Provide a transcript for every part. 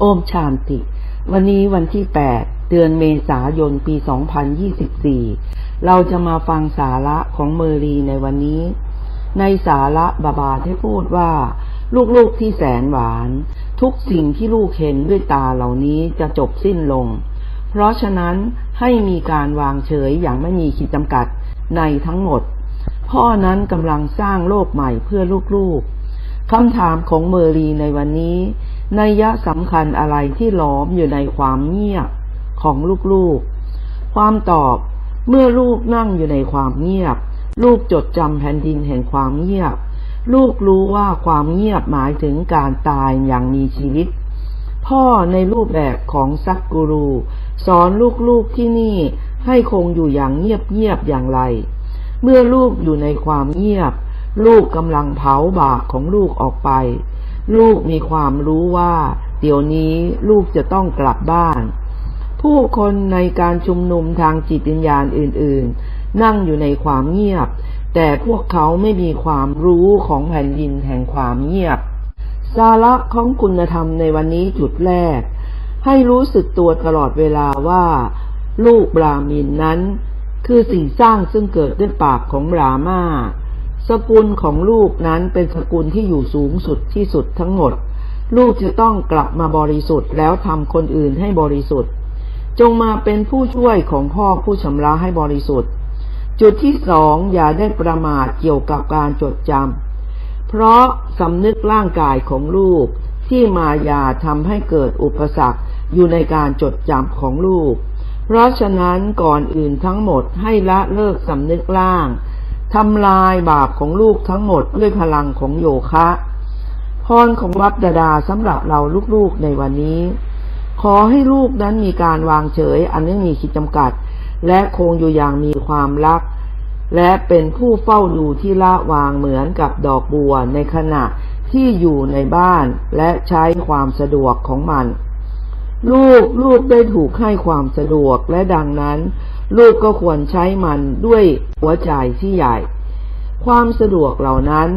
โอมชานติ วันนี้วันที่ 8 เดือนเมษายน ปี 2024 เราจะมาฟังสาระของเมอรีในวันนี้ ในสาระบาบาได้พูดว่า ลูกๆที่แสนหวาน ทุกสิ่งที่ลูกเห็นด้วยตาเหล่านี้จะจบสิ้นลง เพราะฉะนั้นให้มีการวางเฉยอย่างไม่มีขีดจำกัดในทั้งหมด พ่อนั้นกำลังสร้างโลกใหม่เพื่อลูกๆคำถามของเมอรีในวันนี้ นัยยะสำคัญอะไรที่ล้อมอยู่ในความเงียบของลูกๆ ความตอบเมื่อลูกนั่งอยู่ในความเงียบ ลูกจดจำแผ่นดินแห่งความเงียบ ลูกรู้ว่าความเงียบหมายถึงการตายอย่างมีชีวิต พ่อในรูปแบบของซักกูรู สอนลูกๆที่นี่ให้คงอยู่อย่างเงียบๆอย่างไร เมื่อลูกอยู่ในความเงียบ ลูกกำลังเผาบาปของลูกออกไป ลูกมีความรู้ว่า เดี๋ยวนี้ลูกจะต้องกลับบ้าน ผู้คนในการชุมนุมทางจิตวิญญาณอื่น ๆ นั่งอยู่ในความเงียบ แต่พวกเขาไม่มีความรู้ของแผ่นดินแห่งความเงียบ สาระของคุณธรรมในวันนี้จุดแรก ให้รู้สึกตัวตลอดเวลาว่า ลูกบรามินนั้น คือสิ่งสร้างซึ่งเกิดด้วยปากของบรามา สกุลของลูกนั้นเป็นสกุลที่อยู่สูงสุดที่สุดทั้งหมด ลูกจะต้องกลับมาบริสุทธิ์แล้วทำคนอื่นให้บริสุทธิ์ จงมาเป็นผู้ช่วยของพ่อผู้ชำระให้บริสุทธิ์ จุดที่สองอย่าได้ประมาทเกี่ยวกับการจดจำเพราะสำนึกร่างกายของลูกที่มายาทำให้เกิดอุปสรรคอยู่ในการจดจำของลูก เพราะฉะนั้นก่อนอื่นทั้งหมดให้ละเลิกสำนึกร่าง ทำลายบาปของลูกทั้งหมดด้วยพลังของโยคะ พรของวัดดาดาสำหรับเราลูกๆในวันนี้ ขอให้ลูกนั้นมีการวางเฉย อันไม่มีขีดจำกัด และคงอยู่อย่างมีความรัก และเป็นผู้เฝ้าดูที่ละวางเหมือนกับดอกบัวในขณะที่อยู่ในบ้านและใช้ความสะดวกของมัน ลูกลูกได้ถูกให้ความสะดวกและดังนั้น ลูกก็ควรใช้มันด้วยหัวใจที่ใหญ่ ความสะดวกเหล่านั้น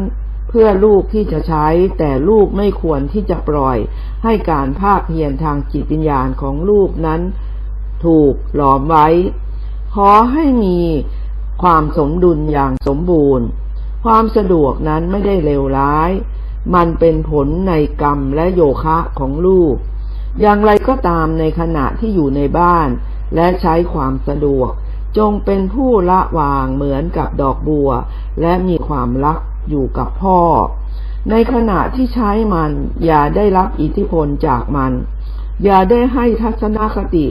เพื่อลูกที่จะใช้ แต่ลูกไม่ควรที่จะปล่อยให้การภาคเพียรทางจิตวิญญาณของลูกนั้น ถูกหลอมไว้ ขอให้มีความสมดุลอย่างสมบูรณ์ ความสะดวกนั้นไม่ได้เลวร้าย มันเป็นผลในกรรมและโยคะของลูก อย่างไรก็ตามในขณะที่อยู่ในบ้าน และใช้ความสะดวก จงเป็นผู้ละวางเหมือนกับดอกบัว และมีความรักอยู่กับพ่อ ในขณะที่ใช้มัน อย่าได้รับอิทธิพลจากมัน อย่าได้ให้ทัศนคติ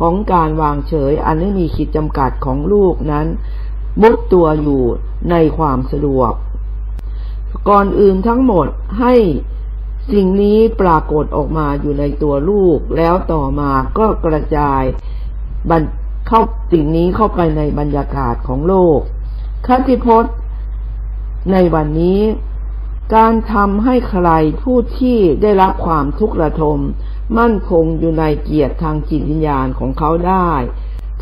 ของการวางเฉยอันไม่มีขีดจำกัดของลูกนั้นมุดตัวอยู่ในความสะดวก ก่อนอื่นทั้งหมดให้สิ่งนี้ปรากฏออกมาอยู่ในตัวลูก แล้วต่อมาก็กระจาย บันเข้าสิ่งนี้เข้าไปในบรรยากาศของโลกคติพจน์ ในวันนี้ การทำให้ใครผู้ที่ได้รับความทุกข์ระทม มั่นคงอยู่ในเกียรติทางจิตวิญญาณของเขาได้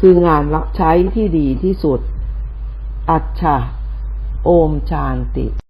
คืองานรับใช้ที่ดีที่สุด อัจฉาโอมชานติ